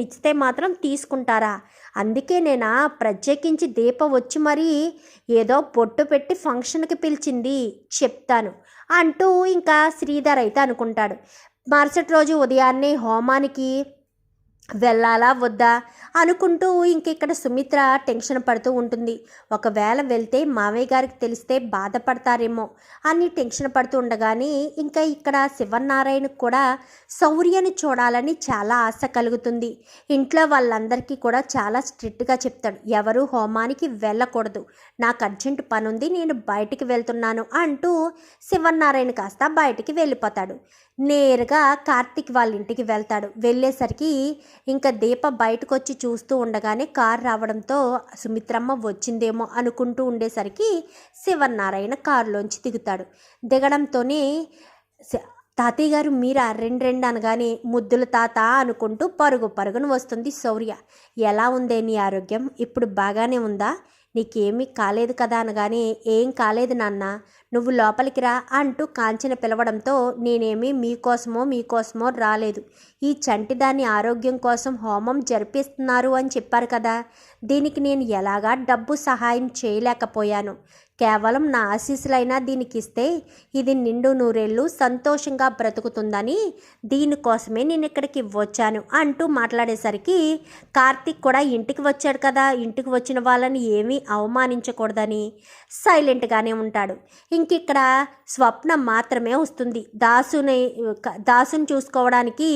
ఇచ్చితే మాత్రం తీసుకుంటారా? అందుకే నేను ప్రత్యేకించి దీప వచ్చి మరీ ఏదో బొట్టు పెట్టి ఫంక్షన్కి పిలిచింది చెప్తాను అంటూ ఇంకా శ్రీధర్ అయితే అనుకుంటాడు. మరుసటి రోజు ఉదయాన్నే హోమానికి వెళ్ళాలా వద్దా అనుకుంటూ ఇంక ఇక్కడ సుమిత్ర టెన్షన్ పడుతూ ఉంటుంది. ఒకవేళ వెళ్తే మామయ్య గారికి తెలిస్తే బాధపడతారేమో అని టెన్షన్ పడుతూ ఉండగానే ఇంకా ఇక్కడ శివనారాయణ కూడా శౌర్యని చూడాలని చాలా ఆశ కలుగుతుంది. ఇంట్లో వాళ్ళందరికీ కూడా చాలా స్ట్రిక్ట్గా చెప్తాడు. ఎవరు హోమానికి వెళ్ళకూడదు. నాకు అర్జెంట్ పని ఉంది నేను బయటికి వెళ్తున్నాను అంటూ శివనారాయణ కాస్త బయటికి వెళ్ళిపోతాడు. నేరుగా కార్తిక్ వాళ్ళ ఇంటికి వెళ్తాడు. వెళ్ళేసరికి ఇంకా దీప బయటకు వచ్చి చూస్తూ ఉండగానే కార్ రావడంతో సుమిత్రమ్మ వచ్చిందేమో అనుకుంటూ ఉండేసరికి శివనారాయణ కారులోంచి దిగుతాడు. దిగడంతోనే తాతయ్య గారు మీరా? రెండు రెండు అనగానే ముద్దుల తాత అనుకుంటూ పరుగు పరుగును వస్తుంది శౌర్య. ఎలా ఉందే నీ ఆరోగ్యం? ఇప్పుడు బాగానే ఉందా? నీకేమీ కాలేదు కదా అనగానే ఏం కాలేదు నాన్న. నువ్వు లోపలికి రా అంటూ కాంచన పిలవడంతో నేనేమీ మీకోసమో మీకోసమో రాలేదు. ఈ చంటిదాని ఆరోగ్యం కోసం హోమం జరిపిస్తున్నారు అని చెప్పారు కదా. దీనికి నేను ఎలాగా డబ్బు సహాయం చేయలేకపోయాను. కేవలం నా ఆశీస్సులైనా దీనికి ఇస్తే ఇది నిండు నూరేళ్ళు సంతోషంగా బ్రతుకుతుందని దీనికోసమే నేను ఇక్కడికి వచ్చాను అంటూ మాట్లాడేసరికి కార్తీక్ కూడా ఇంటికి వచ్చాడు కదా. ఇంటికి వచ్చిన వాళ్ళని ఏమీ అవమానించకూడదని సైలెంట్గానే ఉంటాడు. ఇంక ఇక్కడ స్వప్నం మాత్రమే వస్తుంది. దాసుని దాసుని చూసుకోవడానికి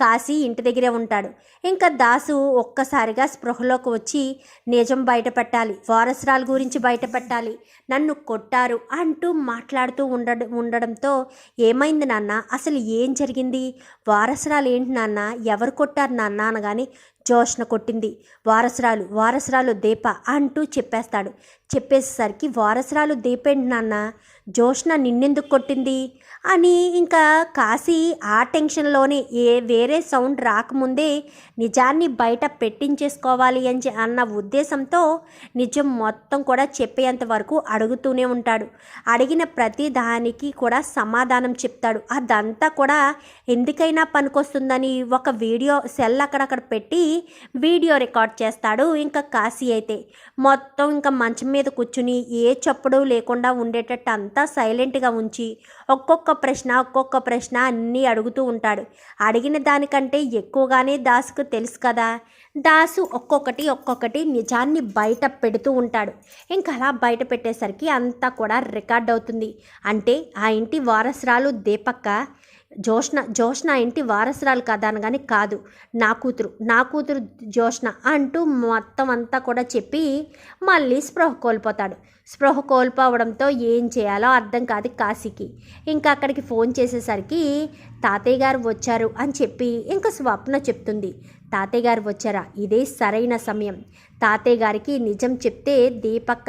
కాశీ ఇంటి దగ్గరే ఉంటాడు. ఇంకా దాసు ఒక్కసారిగా స్పృహలోకి వచ్చి నిజం బయటపెట్టాలి. వారసరాల గురించి బయటపెట్టాలి. నన్ను కొట్టారు అంటూ మాట్లాడుతూ ఉండడం ఉండడంతో ఏమైంది నాన్న? అసలు ఏం జరిగింది? వారసురాలు ఏంటి నాన్న? ఎవరు కొట్టారు నాన్న అనగానే జోష్న కొట్టింది. వారసురాలు వారసురాలు దీప అంటూ చెప్పేస్తాడు. చెప్పేసరికి వారసురాలు దీపెంటి నాన్న జోష్న నిన్నెందుకు కొట్టింది? అని ఇంకా కాశీ ఆ టెన్షన్లోనే ఏ వేరే సౌండ్ రాకముందే నిజాన్ని బయట పెట్టించేసుకోవాలి అని అన్న ఉద్దేశంతో నిజం మొత్తం కూడా చెప్పేంత వరకు అడుగుతూనే ఉంటాడు. అడిగిన ప్రతి దానికి కూడా సమాధానం చెప్తాడు. అదంతా కూడా ఎందుకైనా పనికొస్తుందని ఒక వీడియో సెల్ అక్కడక్కడ పెట్టి వీడియో రికార్డ్ చేస్తాడు ఇంకా కాశీ అయితే. మొత్తం ఇంకా మంచం మీద కూర్చుని ఏ చప్పుడు లేకుండా ఉండేటట్టు అంతా సైలెంట్గా ఉంచి ఒక్కొక్క ప్రశ్న ఒక్కొక్క ప్రశ్న అన్నీ అడుగుతూ ఉంటాడు. అడిగిన దానికంటే ఎక్కువగానే దాసుకు తెలుసు కదా. దాసు ఒక్కొక్కటి ఒక్కొక్కటి నిజాన్ని బయట పెడుతూ ఉంటాడు. ఇంకా అలా బయట పెట్టేసరికి అంతా కూడా రికార్డ్ అవుతుంది. అంటే ఆ ఇంటి వారసురాలు దీపక్క జోష్న జోష్న ఇంటి వారసురాలు కదా అనగానే కాదు. నా కూతురు నా కూతురు జోష్న అంటూ మొత్తం అంతా కూడా చెప్పి మళ్ళీ స్పృహ కోల్పోతాడు. స్పృహ కోల్పోవడంతో ఏం చేయాలో అర్థం కాదు కాశీకి. ఇంకా అక్కడికి ఫోన్ చేసేసరికి తాతయ్య గారు వచ్చారు అని చెప్పి ఇంకా స్వప్న చెప్తుంది. తాతయ్య గారు వచ్చారా? ఇదే సరైన సమయం. తాతయ్య గారికి నిజం చెప్తే దీపక్క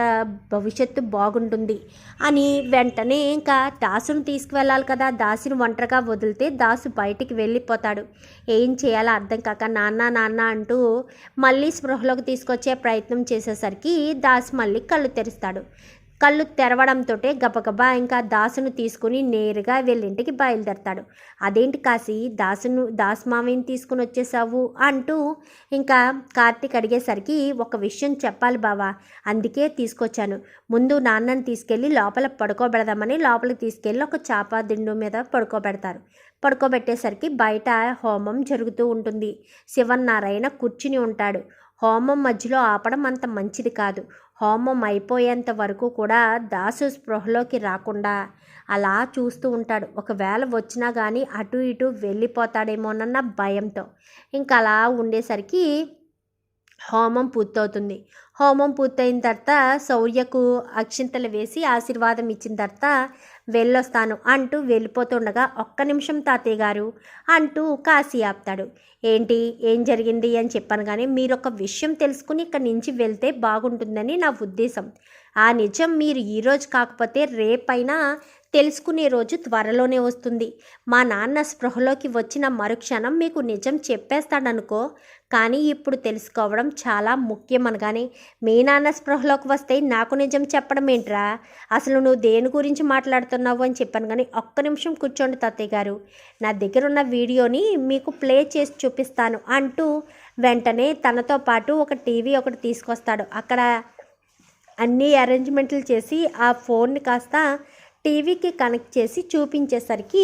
భవిష్యత్తు బాగుంటుంది అని వెంటనే ఇంకా దాసును తీసుకువెళ్ళాలి కదా. దాసుని ఒంటరిగా వదిలితే దాసు బయటికి వెళ్ళిపోతాడు. ఏం చేయాలో అర్థం కాక నాన్న నాన్న అంటూ మళ్ళీ స్పృహలోకి తీసుకొచ్చే ప్రయత్నం చేసేసరికి దాసు మళ్ళీ కళ్ళు తెరుస్తాడు. కళ్ళు తెరవడంతో గబగబా ఇంకా దాసును తీసుకుని నేరుగా వీళ్ళింటికి బయలుదేరతాడు. అదేంటి కాసి దాసును దాస్ మామయ్యని తీసుకుని వచ్చేసావు అంటూ ఇంకా కార్తీక్ అడిగేసరికి ఒక విషయం చెప్పాలి బావా అందుకే తీసుకొచ్చాను. ముందు నాన్నని తీసుకెళ్ళి లోపల పడుకోబెడదామని లోపలికి తీసుకెళ్ళి ఒక చాప దిండు మీద పడుకోబెడతారు. పడుకోబెట్టేసరికి బయట హోమం జరుగుతూ ఉంటుంది. శివన్నారాయణ కూర్చుని ఉంటాడు. హోమం మధ్యలో ఆపడం అంత మంచిది కాదు. హోమం అయిపోయేంత వరకు కూడా దాసు స్పృహలోకి రాకుండా అలా చూస్తూ ఉంటాడు. ఒకవేళ వచ్చినా కానీ అటు ఇటు వెళ్ళిపోతాడేమోనన్న భయంతో. ఇంకా అలా ఉండేసరికి హోమం పూర్తవుతుంది. హోమం పూర్తయిన తర్వాత శౌర్యకు అక్షింతలు వేసి ఆశీర్వాదం ఇచ్చిన తర్వాత వెళ్ళొస్తాను అంటూ వెళ్ళిపోతుండగా ఒక్క నిమిషం తాతయ్య గారు అంటూ కాశీ ఆపుతాడు. ఏంటి? ఏం జరిగింది? అని చెప్పాను కానీ మీరు ఒక విషయం తెలుసుకుని ఇక్కడి నుంచి వెళ్తే బాగుంటుందని నా ఉద్దేశం. ఆ నిజం మీరు ఈరోజు కాకపోతే రేపైనా తెలుసుకునే రోజు త్వరలోనే వస్తుంది. మా నాన్న స్పృహలోకి వచ్చిన మరుక్షణం మీకు నిజం చెప్పేస్తాడనుకో కానీ ఇప్పుడు తెలుసుకోవడం చాలా ముఖ్యం అనగానే మీ నాన్న స్పృహలోకి వస్తే నాకు నిజం చెప్పడం ఏంట్రా? అసలు నువ్వు దేని గురించి మాట్లాడుతున్నావు అని చెప్పాను కానీ ఒక్క నిమిషం కూర్చోండి తాతయ్య గారు. నా దగ్గర ఉన్న వీడియోని మీకు ప్లే చేసి చూపిస్తాను అంటూ వెంటనే తనతో పాటు ఒక టీవీ ఒకటి తీసుకొస్తాడు. అక్కడ అన్ని అరేంజ్మెంట్లు చేసి ఆ ఫోన్ని కాస్త టీవీకి కనెక్ట్ చేసి చూపించేసరికి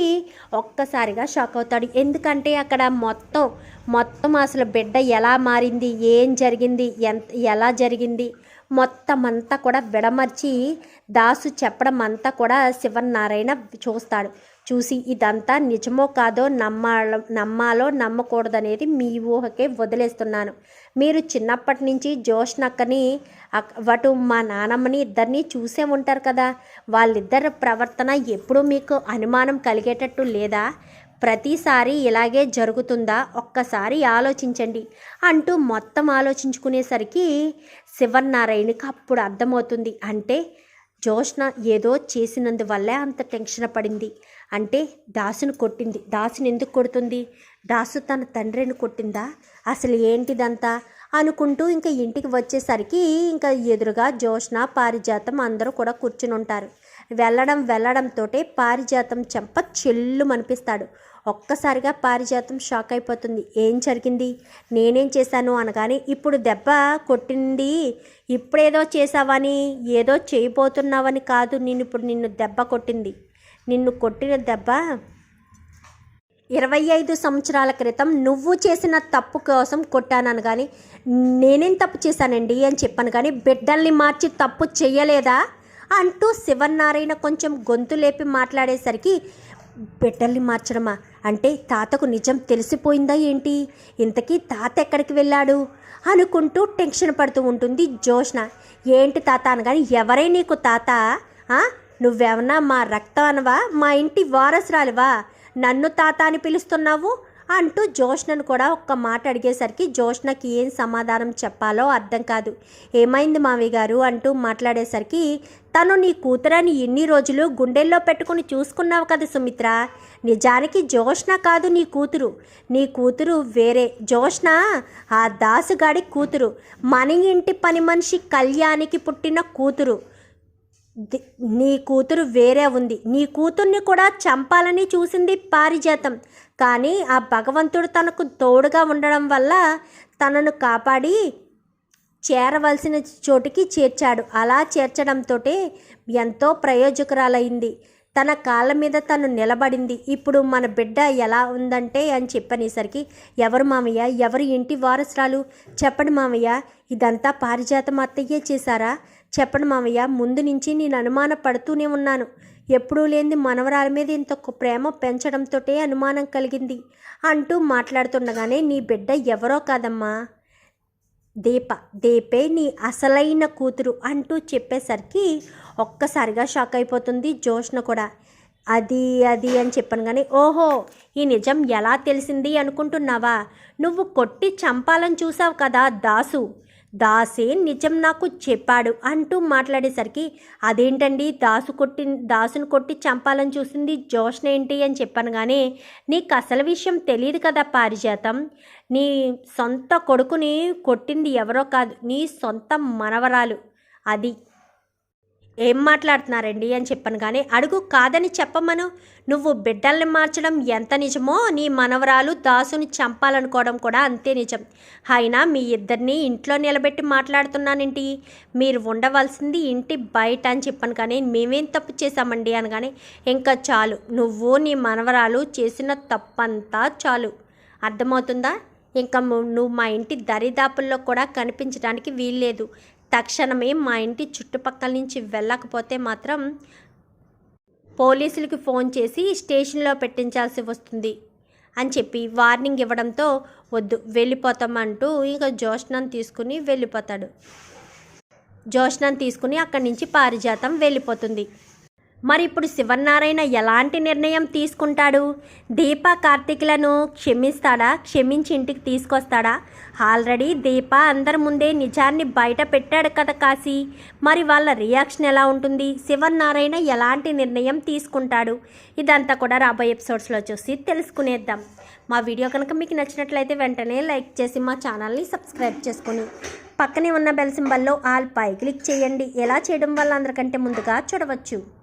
ఒక్కసారిగా షాక్ అవుతాడు. ఎందుకంటే అక్కడ మొత్తం మొత్తం అసలు బిడ్డ ఎలా మారింది ఏం జరిగింది ఎంత ఎలా జరిగింది మొత్తం అంతా కూడా విడమర్చి దాసు చెప్పడం అంతా కూడా శివనారాయణ చూస్తాడు. చూసి ఇదంతా నిజమో కాదో నమ్మాలో నమ్మాలో నమ్మకూడదనేది మీ ఊహకే వదిలేస్తున్నాను. మీరు చిన్నప్పటి నుంచి జోష్నక్కని అక్- అటు మా నానమ్మని ఇద్దరిని చూసే ఉంటారు కదా. వాళ్ళిద్దరి ప్రవర్తన ఎప్పుడూ మీకు అనుమానం కలిగేటట్టు లేదా? ప్రతిసారి ఇలాగే జరుగుతుందా? ఒక్కసారి ఆలోచించండి. అంటూ మొత్తం ఆలోచించుకునేసరికి శివన్నారాయణకి అప్పుడు అర్థమవుతుంది. అంటే జోష్న ఏదో చేసినందువల్లే అంత టెన్షన్ పడింది. అంటే దాసును కొట్టింది. దాసుని ఎందుకు కొడుతుంది? దాసు తన తండ్రిని కొట్టిందా? అసలు ఏంటిదంతా? అనుకుంటూ ఇంకా ఇంటికి వచ్చేసరికి ఇంకా ఎదురుగా జోష్న పారిజాతం అందరూ కూడా కూర్చుని ఉంటారు వెళ్ళడం వెళ్ళడంతో పారిజాతం చెంప చెల్లు అనిపిస్తాడు ఒక్కసారిగా పారిజాతం షాక్ అయిపోతుంది. ఏం జరిగింది? నేనేం చేశాను అనగానే ఇప్పుడు దెబ్బ కొట్టింది. ఇప్పుడేదో చేసావని ఏదో చేయబోతున్నావని కాదు. నేను ఇప్పుడు నిన్ను దెబ్బ కొట్టింది. నిన్ను కొట్టిన దెబ్బ ఇరవై ఐదు సంవత్సరాల క్రితం నువ్వు చేసిన తప్పు కోసం కొట్టాను కానీ నేనేం తప్పు చేశానండి అని చెప్పాను కానీ బిడ్డల్ని మార్చి తప్పు చేయలేదా అంటూ శివన్నారాయణ కొంచెం గొంతు లేపి మాట్లాడేసరికి బిడ్డల్ని మార్చడమా? అంటే తాతకు నిజం తెలిసిపోయిందా ఏంటి? ఇంతకీ తాత ఎక్కడికి వెళ్ళాడు? అనుకుంటూ టెన్షన్ పడుతూ ఉంటుంది జోష్న ఏంటి తాత అనగాని ఎవరే నీకు తాత? నువ్వెవనా మా రక్తం అనవా? మా ఇంటి వారసురాలివా? నన్ను తాత అని పిలుస్తున్నావు? అంటూ జోష్నను కూడా ఒక్క మాట అడిగేసరికి జోష్నకి ఏం సమాధానం చెప్పాలో అర్థం కాదు. ఏమైంది మావి గారు? అంటూ మాట్లాడేసరికి తను నీ కూతురని ఇన్ని రోజులు గుండెల్లో పెట్టుకుని చూసుకున్నావు కదా సుమిత్ర. నిజానికి జోష్న కాదు నీ కూతురు. నీ కూతురు వేరే. జోష్న ఆ దాసుగాడి కూతురు. మన ఇంటి పని మనిషి కళ్యాణికి పుట్టిన కూతురు. నీ కూతురు వేరే ఉంది. నీ కూతుర్ని కూడా చంపాలని చూసింది పారిజాతం. కానీ ఆ భగవంతుడు తనకు తోడుగా ఉండడం వల్ల తనను కాపాడి చేరవలసిన చోటికి చేర్చాడు. అలా చేర్చడంతో ఎంతో ప్రయోజకురాలైంది. తన కాళ్ళ మీద తను నిలబడింది. ఇప్పుడు మన బిడ్డ ఎలా ఉందంటే అని చెప్పనేసరికి ఎవరు మామయ్య? ఎవరు ఇంటి వారసురాలు? చెప్పండి మామయ్య ఇదంతా పారిజాతం అత్తయ్యే చేశారా? చెప్పండి మామయ్య ముందు నుంచి నేను అనుమాన పడుతూనే ఉన్నాను. ఎప్పుడూ లేని మనవరాల మీద ఇంత ఒక ప్రేమ పెంచడంతోటే అనుమానం కలిగింది. అంటూ మాట్లాడుతుండగానే నీ బిడ్డ ఎవరో కాదమ్మా? దీప. దీపే నీ అసలైన కూతురు అంటూ చెప్పేసరికి ఒక్కసారిగా షాక్ అయిపోతుంది జోష్న కూడా. అది అది అని చెప్పాను కానీ ఓహో ఈ నిజం ఎలా తెలిసింది అనుకుంటున్నావా? నువ్వు కొట్టి చంపాలని చూసావు కదా దాసు. దాసే నిజం నాకు చెప్పాడు అంటూ మాట్లాడేసరికి అదేంటండి? దాసు కొట్టి దాసును కొట్టి చంపాలని చూసింది జోష్న ఏంటి అని చెప్పాను కానీ నీకు అసలు విషయం తెలియదు కదా పారిజాతం. నీ సొంత కొడుకుని కొట్టింది ఎవరో కాదు నీ సొంత మనవరాలు. అది ఏం మాట్లాడుతున్నారండి అని చెప్పాను కానీ అడుగు కాదని చెప్పమను. నువ్వు బిడ్డల్ని మార్చడం ఎంత నిజమో నీ మనవరాలు దాసుని చంపాలనుకోవడం కూడా అంతే నిజం. అయినా మీ ఇద్దరిని ఇంట్లో నిలబెట్టి మాట్లాడుతున్నానేంటి? మీరు ఉండవలసింది ఇంటి బయట అని చెప్పాను కానీ మేమేం తప్పు చేశామండి అనగానే ఇంకా చాలు. నువ్వు నీ మనవరాలు చేసిన తప్పంతా చాలు. అర్థమవుతుందా? ఇంకా నువ్వు మా ఇంటి దరిదాపుల్లో కూడా కనిపించడానికి వీల్లేదు. తక్షణమే మా ఇంటి చుట్టుపక్కల నుంచి వెళ్ళకపోతే మాత్రం పోలీసులకి ఫోన్ చేసి స్టేషన్లో పెట్టించాల్సి వస్తుంది అని చెప్పి వార్నింగ్ ఇవ్వడంతో వద్దు వెళ్ళిపోతామంటూ ఇంకా జోష్నాన్ని తీసుకుని వెళ్ళిపోతాడు. జోష్నాన్ని తీసుకుని అక్కడి నుంచి పారిజాతం వెళ్ళిపోతుంది. మరి ఇప్పుడు శివనారాయణ ఎలాంటి నిర్ణయం తీసుకుంటాడు? దీప కార్తీకులను క్షమిస్తాడా? క్షమించి ఇంటికి తీసుకొస్తాడా? ఆల్రెడీ దీప అందరి ముందే నిజాన్ని బయట పెట్టాడు కదా కాశీ. మరి వాళ్ళ రియాక్షన్ ఎలా ఉంటుంది? శివనారాయణ ఎలాంటి నిర్ణయం తీసుకుంటాడు? ఇదంతా కూడా రాబోయే ఎపిసోడ్స్లో చూసి తెలుసుకునేద్దాం. మా వీడియో కనుక మీకు నచ్చినట్లయితే వెంటనే లైక్ చేసి మా ఛానల్ని సబ్స్క్రైబ్ చేసుకుని పక్కనే ఉన్న బెల్ సింబల్లో ఆల్ పై క్లిక్ చేయండి. ఎలా చేయడం వల్ల అందరికంటే ముందుగా చూడవచ్చు.